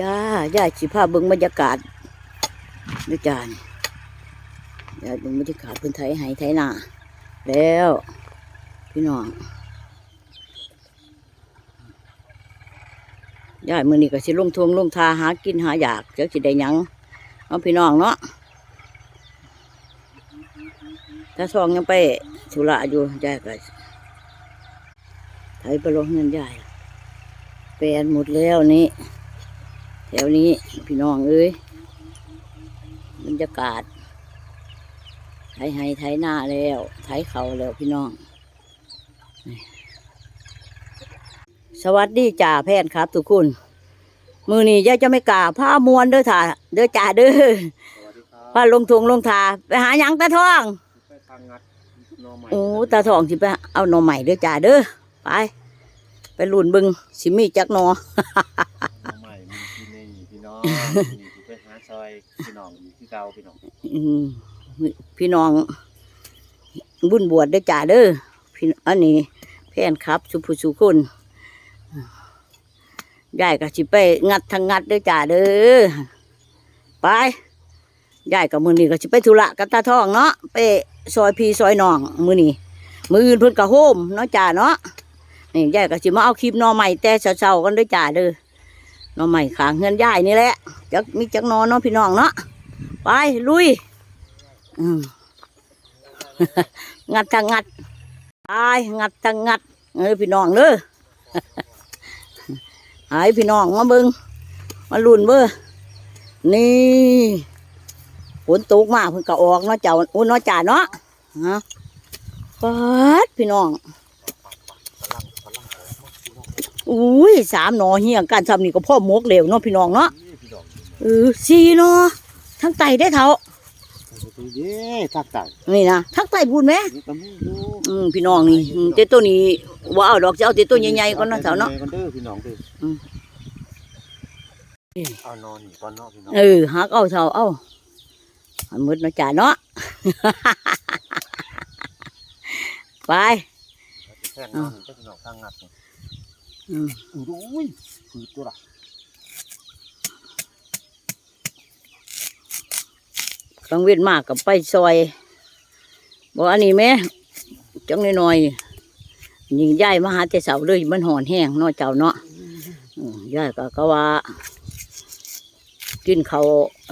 จ้าย่าสิพาเบิ่งบรรยากาศด้วยจ้านย่าเบิ่งบรรยากาศพื้นไทยไห้ไทยนาแล้ว พี่น้องย่ามือนี้ก็สิลงทวงลงทาหากินหาอยากเจักสิได้ยังเอาพี่น้องเนาะถ้าซองยังไปธุระอยู่ย่าก็ไถไปลงเงินย่ายแปลนหมดแล้วนี่ แถวนี้พี่น้องเอ้ยบรรยากาศไถไห้ไถหน้าแล้วไถเขาแล้วพี่น้องนี่สวัสดีจ่าแพทย์ครับ ทุกคน มือนี้ยายจะไม่กล้าผ้ามวนเด้อถ่าเด้อจ่าเด้อสวัสดีครับผ้าลงทงลงทาไปหาหยังตาทองไปทางงัดหนอใหม่โอ้ตาทองสิไปเอาหน่อใหม่เด้อจ่าเด้อไป ไปลุ่นเบึงสิมีจักหนอหนอใหม่มีที่ น้องนี่ที่ไปหาซอยพี่น้องอยู่ที่เก่าพี่น้องอืมพี่น้อง บุญบวชด้อจ่าเด้อพี่อันนี้แพนครับ สุภุสุคนยายก็สิไปงัดทางงัดเด้อจ่าเด้อไปยายกับมือนี้ก็สิไปธุระกับตาทองเนาะไปซอยพี่ซอยน้องมือนี้มืออื่นเพิ่นก็โฮมเนาะจ่าเนาะนี่ยายก็สิมาเอาคลิปหนอใหม่แต่เช้าๆกันเด้อจ่าเด้อ นอใหม่ขางเงินยายนี่แหละจักมีจักนอเนาะพี่น้องเนาะไปลุยงัดทางงัดไปงัดทางงัดเอ้ยพี่น้องเด้อหายพี่น้องมาเบิงมาลุ่นเบ้อนี่ฝนตกมาเพิ่นก็ออกเนาะเจ้าอุ้นเนาะจ่าเนาะฮะปัดพี่น้อง อุ้ยสามหนอเฮียงกันซ้ำนี่ก็พ่อหมกเหลวเนาะพี่น้องเนาะนี่พี่น้องเออสี่เนาะทั้งไตได้เท่าดูเย้ทักต่างนี่นะทั้งไตพูดไหมนี่ก็มีอยู่อืมพี่น้องนี่อืมแต่ตัวนี้ว่าเอาดอกจะเอาแต่ตัวใหญ่ๆก่อนเนาะเถาเนาะใหญ่ๆก่อนเด้อพี่น้องเด้ออมเอานอนนี่ก่อนเนาะพี่น้องเออหักเอาเท่าเอาอันมืดเนาะจ่าเนาะไปแค่น อนนี่เด้อพี่น้องทางงัดนี่อืมอุ้ยผืดตัวละกลางเว้นมากกับไปซอยบอกอันนี้แม่จังน้อยๆยิงย่ายมาหาแต่เสาเลยมันหอนแห้งเนาะเจ้าเนาะอืมย่ายก็ก็ว่า กินเขาว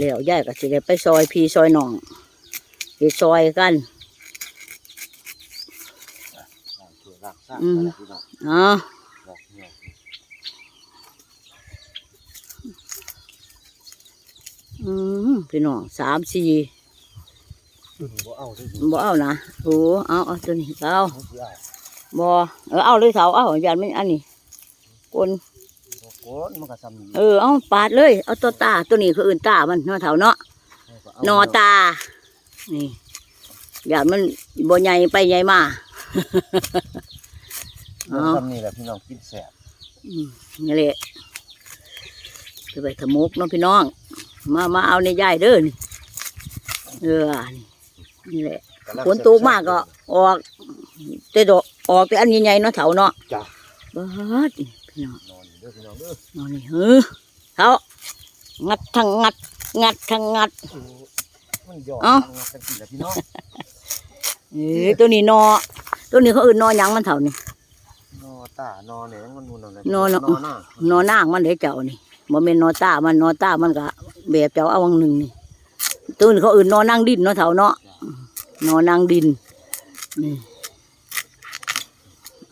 แล้วย่ายก็สิได้ไปซอยพี่ซอยน้องไปซอยกันล้างถ้วยล้างซ่าอืมไปละพี่น้อง อ๋อ ดอกเนี่ย อืมพี่น้องสามสี่อืมบ่เอาเด้อพี่บ่เอานะโอ้เอาเอาตัวนี้เอาน้องสิเอาบ่เออเอาเลยเสาเอาอย่ามันอันนี้กนบ่โกนมันก็ซ้ำนี่เออเอาปาดเลย เอาตัวตาตัวนี้คืออื่นตามันเนาะเถาเนาะเอาก็เนอตา นี่อย่ามันบ่ใหญ่ไปใหญ่มาเอาซ้ำนี่แหละพี่น้องกินแซ่บอืมนี่แหละจะไปทะมุกเนาะพี่น้อง มามาเอาในยายเด้อนี่เออนี่นี่แหละกำลังฝนตกมากก็ออกแต่ดอกออกแต่อันใหญ่ๆเนาะเถาเนาะจ้ะเบิดนี่พี่น้องนอนอยู่เด้อพี่น้องเด้อนอนนี่เฮ้อเถางัดทั้งงัด งัดทั้งงัดโอ้มันหยอดเอ้าทางงัดกันกินแหละพี่น้องเออตัวนี้นอ ตัวนี้เขาอื่นนอหยังมันเถานี่นอตานอเนี่ยมันมุนอะไรนอเนาะนอหน้านอนางมันเด้เจ้านี่ บ่แม่นนอตามันนอตามันก็แบบเจ้าเอาวังหนึ่งนี่ตัวนี้เขาอื่นนอนางดินเนาะเถาเนาะนอนางดินนี่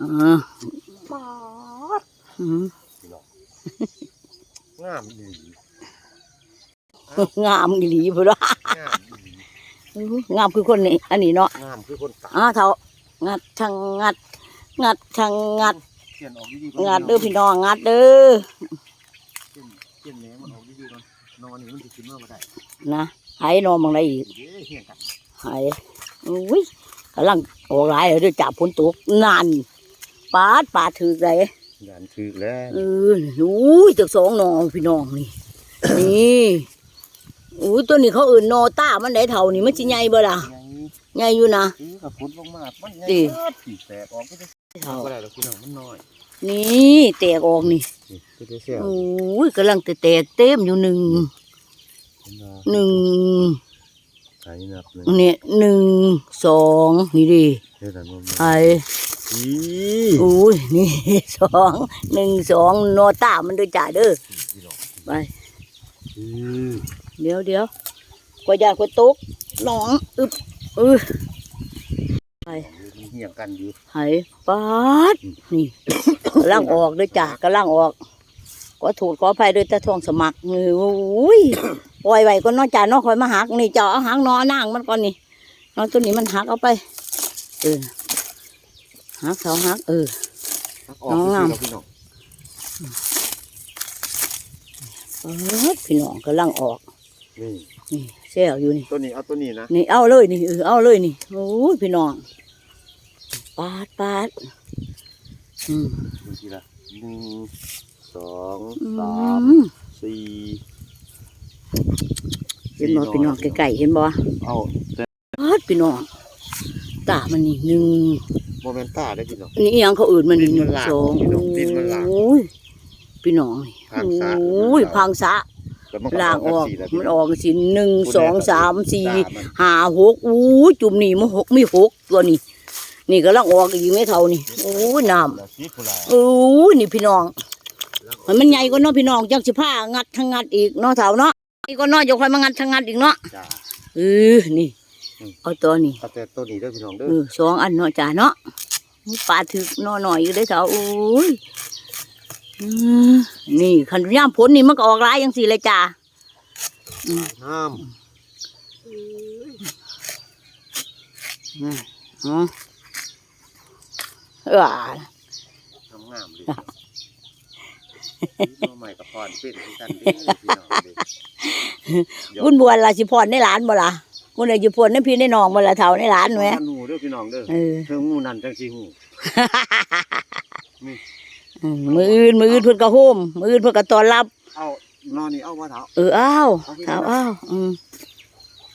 อ่าอืมงามดีงามอีหลีพุ่นว่างามดีงามคือคนนี้อันนี้เนาะงามคือคนตาอ่าเถางัดทางงัด งัดทางงัดเขียนออกดีๆก่งัดเด้อพี่น้องงัดเด้อ เขียนเขียนแหนมันออกดีๆก่อนนอนนี่มันสิกินเมื่อมาได้นะหายนอนบางไรอีกเด้เฮียนกันหายอุ้ยกำลังออกหลายเลยเด้วยจับฝนตกนานปาดปาดถือไรยันคือแล้วเอออุ้ยตึกสองหนอพี่น้องนี่นี่อุ้ยตัวนี้เขาเอื่นนอต้ามันได้เท่านี่มันสิใหญ่บ่ล่ะไง ใหญ่อยู่นะคือกับฝนลงมา มันไงดีผีแตกออกก็จะเท่าก็ได้หรอกพี่น้องมันน้อย นี่แตกออกนี่นี่คือได้เสียโอ้ยกำลังแต่แตกเต็มอยู่หนึ่งหนึ่งอันนี้นับหนึ่งเนี่ยหนึ่งสองนี่ดิเท่านั้นมันไอ้อีอุ้ยนี่สองหนึ่งสองโนต้ามันด้วยจ่าเด้อไปอือเดี๋ยวเดี๋ยวกว่าญาติกว่าตกหนองอึบ เออไปมันเหี่ยงกันอยู่ไหปาดนี่กำลังออกด้วยจ้ากำลังออกก็ถูกขออภัยด้วยแต่ทองสมัครนี่โอ้ยปล่อยไว้ก็นอกจ่าเนอกคอยมาหักนี่เจาะเอาหางนอนนั่งมันก่อนนี่นอนตัวนี้มันหักเอาไปเออหักเสาหักเออออกน้องคืองามพี่น้องเออพี่น้องกำลังออกนี่นี่ แซวอยู่นี่ ตัวนี้เอาตัวนี้นะนี่เอาเลยนี่เออเอาเลยนี่โอ้ยพี่น้องปาดปาดอืมดูทีละหนึ่งสองอืสามมสี่เห็นบ่พี่น้องไก่ๆเห็นบ่เอาแต่ปาดพี่น้องตามันนี่หนึ่งโมเมนต้าได้พี่น้องนี่อิหยังเขาอื่นมันนี่ดิหนมันึ่นงหลากสองพี่น้องดินมันหลากโอ้ยพี่น้องนี่พังสะโอ้ยพังสะ แล้วมันก็ล่างออกสี่แล้วมันออกสิหนึ่งสองสามสี่ตมันห้าหกอู้ยจุ่มนี่มันหกไม่หกตัวนี้ นี่ก็ลังออกอีกไม่เท่านี่โอ้ยน้ำแล้วสีกุหลาบโอ้ยนี่พี่น้องมันมันใหญ่กว่าเนาะพี่น้องจักสิผ้างัดทั้งงัดอีกเนาะเท่าเนาะนี่ก็เนาะอย่าค่อยมางัดทั้งงัดอีกเนาะจ้าเออนี่อืมเอาตัวนี้เอาแต่ตัวนี้เด้อพี่น้องเด้อเออสองอันเนาะจ้าเนาะปลาถึกเนาะหน่อยอยู่ได้อเท่าโอ้ยอืม นี่ขันย่ามผลนี่มันก็ออกหลายย่างสี่เลยจ้าห้ามอืมอ๋อเออทำงามเลยตัวใหม่กับพรเป็นคือกันเด้อพี่น้องเด้บุญบวนล่ะสิพรในหลานบ่ล่ะบุญเลยสิพรในพี่ในน้องบ่ล่ะเท่าในหลานไหมหนูเด้อพี่น้องเด้อเออเธองูนั่นจังสิหูอื มมืออื่นมืออื่นเพิ่นก็โฮมมืออื่นเพิ่นก็ต้อนรับเอานอนนี่เอาว่าเถาเอออ้าวเอาไปถามอ้าวอืม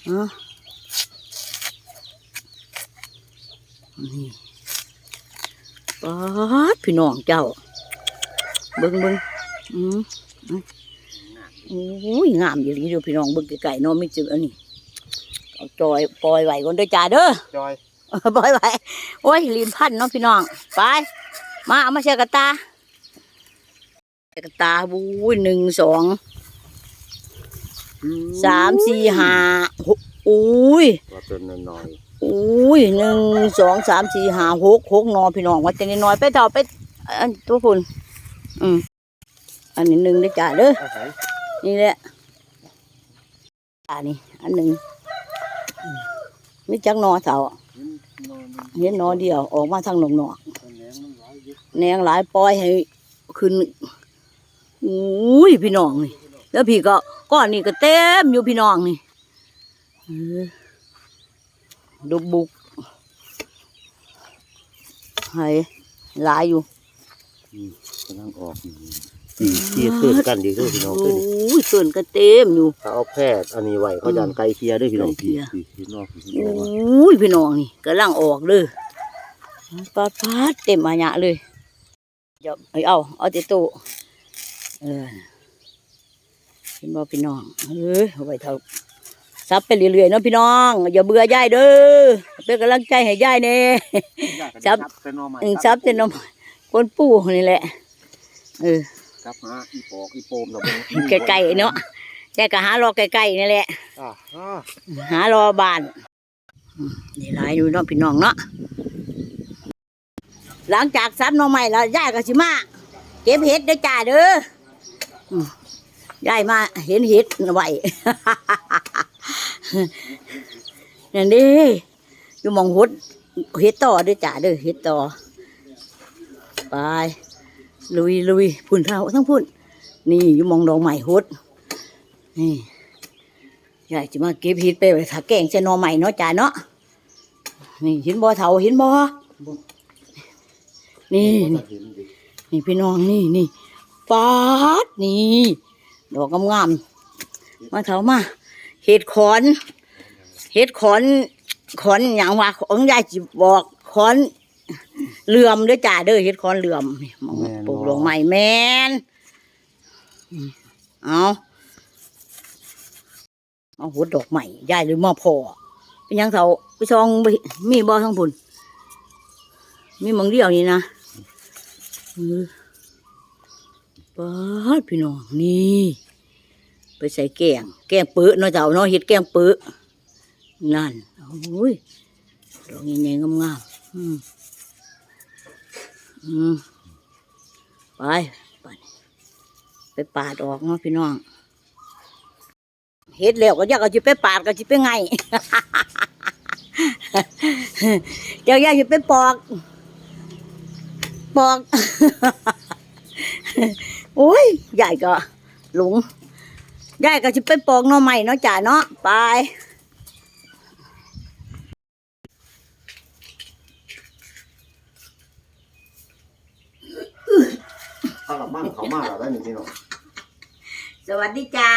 เอ๋อนี่ป๊าดพี่น้องเจ้า เบิ่งเบิ่งอืมอืมโอ้ยงามอย่างนี้ดูพี่น้องเบิ่งไก่ๆเนาะไม่จืดอันนี้เอาจอยปล่อยไหวก่อนเด้อจ้าเด้อจอยเออปล่อยไหวโอ้ยลีนพันเนาะพี่น้องไปมาเอามาเชกระตา เชกระตาบู้ยหนึ่งสองสามสี่ห้าหกอุ้ยว่าเป็นน้อยอุ้ยหนึ่งสองสามสี่ห้าหกหกหนอพี่น้องว่าจะน้อยๆไปเท่าไปอันตัวคุณอืมอันนี้หนึ่งได้อจ้าเด้อๆเอาใส่นี่แหละอันนี้อันหนึ่งอืมมีจักหนอเท่านอนเห็นหนอเดียวออกมาทางหนอกหนอกมันแรงมันร้ายอยู่ๆแนงหลายปล่อยให้ขึ้น อุ้ยพี่น้องนี่ แล้วพี่ก็ก้อนนี่ก็เต็มอยู่พี่น้องนี่เออดูบุกให้หลายอยู่อืมกำลังออกอยู่อืมเคียเกิดกันดีเด้อพี่น้องโอเด้อ้ยส่วนก็เต็มอยู่ถ้าเอาแพทย์อันนี้ไว้เขาดันไกลเคลียร์เด้อพี่น้องไกลเคลีพี่ยร์พี่พี่น้องพี่โอน้อง้ยพี่น้องนี่กำลังออกเลยปาดปาดเต็มอาญะเลยเดี๋ยวเอาเอาเอาติโตะ เออเห็นบ่พี่น้องเออเอาไว้เท่าซับไปเรื่อยๆเนาะพี่น้อง อย่าเบื่อยายเด้อเป็นกำลังใจให้ยายเน่จับเป็นนอใหม่อืมซับเป็นนมคนปู่นี่แหละเออครับฮะอีปอกอีโปมเราไกลๆเนาะแกก็หารอไกลๆนี่แหละอ่าอ่าหารอบ้านอืมนี่หลายอยู่เนาะพี่น้องเนาะหลังจากซับหน้องใหม่แล้วยายก็สิมาเก็บเห็ดเด้อจ้าเด้ออืม ยายมาเห็นเห็ดไหวนั่นเดิอยู่หมองหดเห็ดต่อเด้อจ้าเด้อเห็ดต่อ ไป ลุยลุยพุ่นเท่าทั้งพุ่น นี่อยู่หมองดอกใหม่หดนี่ยายจะมาเก็บเห็ดไปไว้ถ้าแกงใส่หน่อใหม่เนาะจ้าเนาะนี่เห็นบ่เท่าเห็นบ่นี่เห็นี่นดินี่พี่น้องนี่นี่ ปาดนี่ดอกงามๆมาเถามาเห็ดขอน เห็ดขอนขอนอย่างว่าของยายจิบอกขอนเหลื่อมด้อจ้าเด้อเฮ็ดคอนเหลื่อมมองปลูกดอกไม้แมนเอาเอาหัวดอกไม้ยายหรือมาพอเป็นยังเสาไปซองไปมีบ่ทั้งพุ่นมีมองเดียวนี่นะ ปาดพี่น้องนี่ไปใส่แกงแกงเปื้อเนาะเจ้าเนาะเฮ็ดแกงเปื้อนั่นโอ้ยดอกใหญ่ๆงามๆอืมอืมไปไปไปปาดออกเนาะพี่น้องเฮ็ดแล้วก็อยากเอาจิไปปาดก็จิไปไงเจ้าอยากจิไปปอก ปอก โอ้ยใหญ่ก็หลงยายก็จะไปปอกหน่อใหม่เนาะจ้าเนาะไปถ้าเราบ้านเขามาเราได้หนึ่งพี่น้องสวัสดีจ้า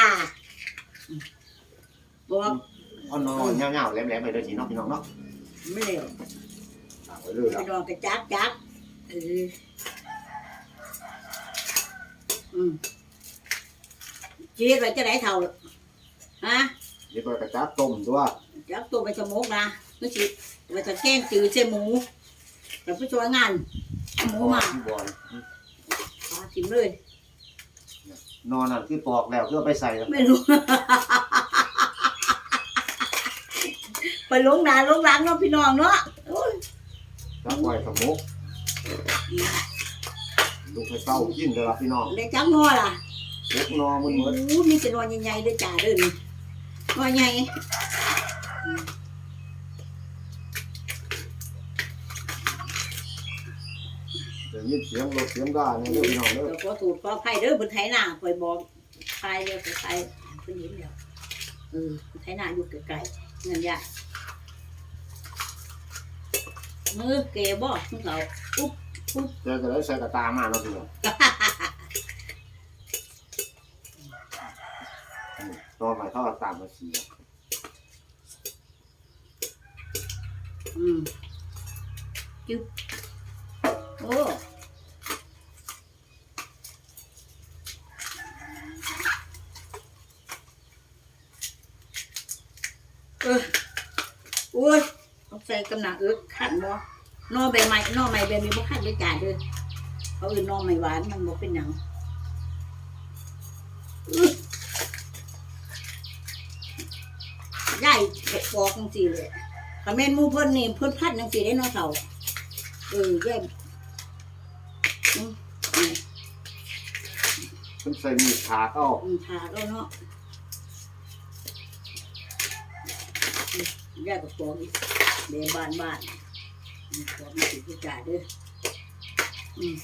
บอกอ่อนนอนเงาๆแหลมๆไปเลยสิเนาะพี่น้องเนาะไม่เร็วตากไปเรื่อยไปแล้วนอนกระจักจักเออ อืมชีวิตไว้จะได้เท่าฮะเดี๋ยวไปกระจับต้มตัวจับตัวไปสมกนะไม่สิไปจะแกล้งจืดเส้หมูแต่ผู้ช่วยงานเอาหมูมาที่บอลปาทิมเลย นอนน่ะคือปอกแล้วเพื่อไปใส่แล้วไม่รู้ ไปลงนาลงหลังเนาะพี่น้องเนาะโอ้ยรับไว้สมุก ลูกไปเต้ากินเลยล่ะพี่น้องได้จังงอล่ะลูกนอนมันเหมือนโอ้มีแต่นอนใหญ่ๆเด้อจ้าเด้อนี่นอนใหญ่เดี๋ยวยินเสียงรถเสียงก้าเนี่ยเด้อพี่น้องเด้อเดี๋ยวขอถูกขอไผ่เด้อบนไถนาคอยบอกไผ่เลยไปไผ่เพิ่นเห็นแล้วเออบนไถนาอยู่ไกลๆเงินใหญ่มือเกบ่มึงเขา อุ๊บเดี๋ยวจะได้ใส่กระตามาเนาะพี่น้องอืมนอนใหม่ท่ากับตามมาเสียอืมจุ๊บโอ้เออโอ้ยต้องใส่กำลังเอิกขันบ่ นอใบไม้นอใหม่แบบนี้บ่ขันเลยจ่าเด้อเขาอื่นนอใหม่หวานมันบ่เป็นหยังอื้อย่ายเก็บปอกจังซี่เลยถ้าแม่นหมู่เพิ่นนี่เพิ่นพัดจังซี่ได้เนาะเฒ่าเออย่ายอืมอืมมันใส่มีดขาเข้าอืมทาก็เนาะอืมย่ายก็ปอกอีกเดบ้านบ้าน อืมปอกมาสิผู้จ่าเด้ออืม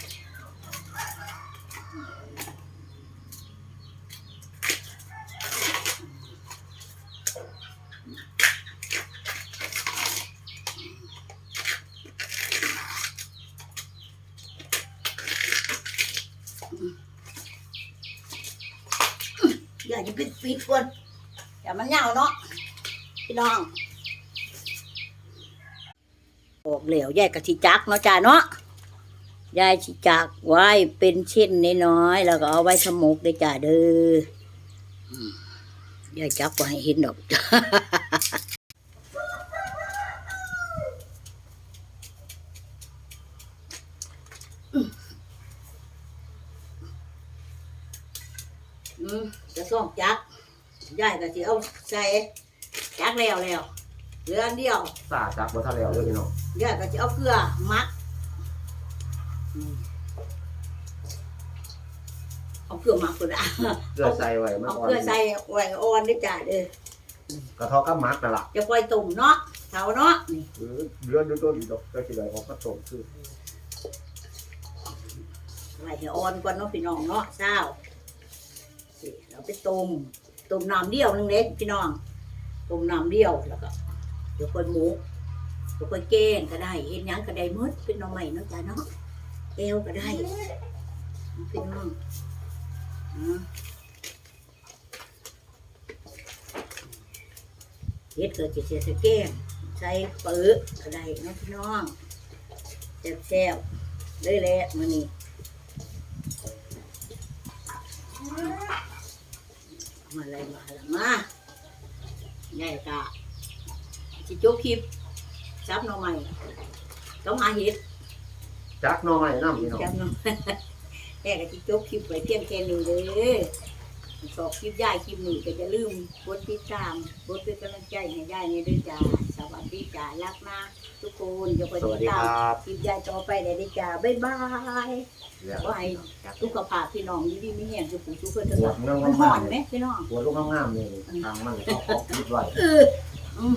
อยากจะปิดปิดคนอย่ามันเหงาเนาะพี่น้อง ออกเหลวยายกะทิจักเนาะจ้าเนาะยายชิจักไว้เป็นชิ้นน้อยๆแล้วก็เอาไว้สมุกได้จ้าเด้อยายจักไว้ให้เห็นดอกจะส่องจักยายก็สิเอาใส่จักแล้วแล้ว เหลืออันเดียวสาจักบ่ทันแล้วเด้อพี่น้องยายก็สิเอาเกลือมักอืมเอาเกลือมักก็ได้เพื่อใส่ไว้มันเอาอ่อนเกลือใส่ไว้อ่อนได้จ้าเด้อกระเทาะกับมักนั่นล่ะจะปล่อยตุ่มเนาะเท่าเนาะนี่เออเดือนดูตัวอีดอกก็สิได้ออกมาต้มคือไว้ให้อ่อนก่อนเนาะพี่น้องเนาะเศร้าสิเราไปต้มต้มน้ำเดียวนึงเล็กพี่น้องต้มน้ำเดียวแล้วก็ เดี๋ยวคนหมูก็ไปแกงก็ได้เห็นยังก็ได้หมดเป็นน้องใหม่เนาะจ้าเนาะเอวก็ได้พี่น้องเฮ็ดเก็จะเสียสแกงใส่ปื้อก็ได้เนาะพี่น้องใจแซ่บเลยแหละมื้อนี้มาอะไรมาละมาใหญ่กะ สิจบคลิปซับหน่อใหม่ต้องหาเห็ดจักหน้อยน้ำพี่น้องจำเนาะแม่ก็ที่จบคลิปไว้เพียงแค่นี้เลยสอบคลิปย่ายคลิปนี้ก็จะลืมกดติดตามกดเป็นกำลังใจให้ย่ายในด้วยจ้าสวัสดีจ้ารักนะทุกคนอย่าไปสติวัสดดีตาคมรับคลิปย่ายต่อไปได้ด้วยจ้าบ๊ายบายแล้วขอให้สุขภาพพี่น้องดีๆไม่แห้งสุขุมสุขเพื่อนทั้งปหวลาดยเรื่องมันห่มาอกนไหมพี่น้องปวดลูกงามๆนี่ทางมันเขาเขาคิดไว้เอออืม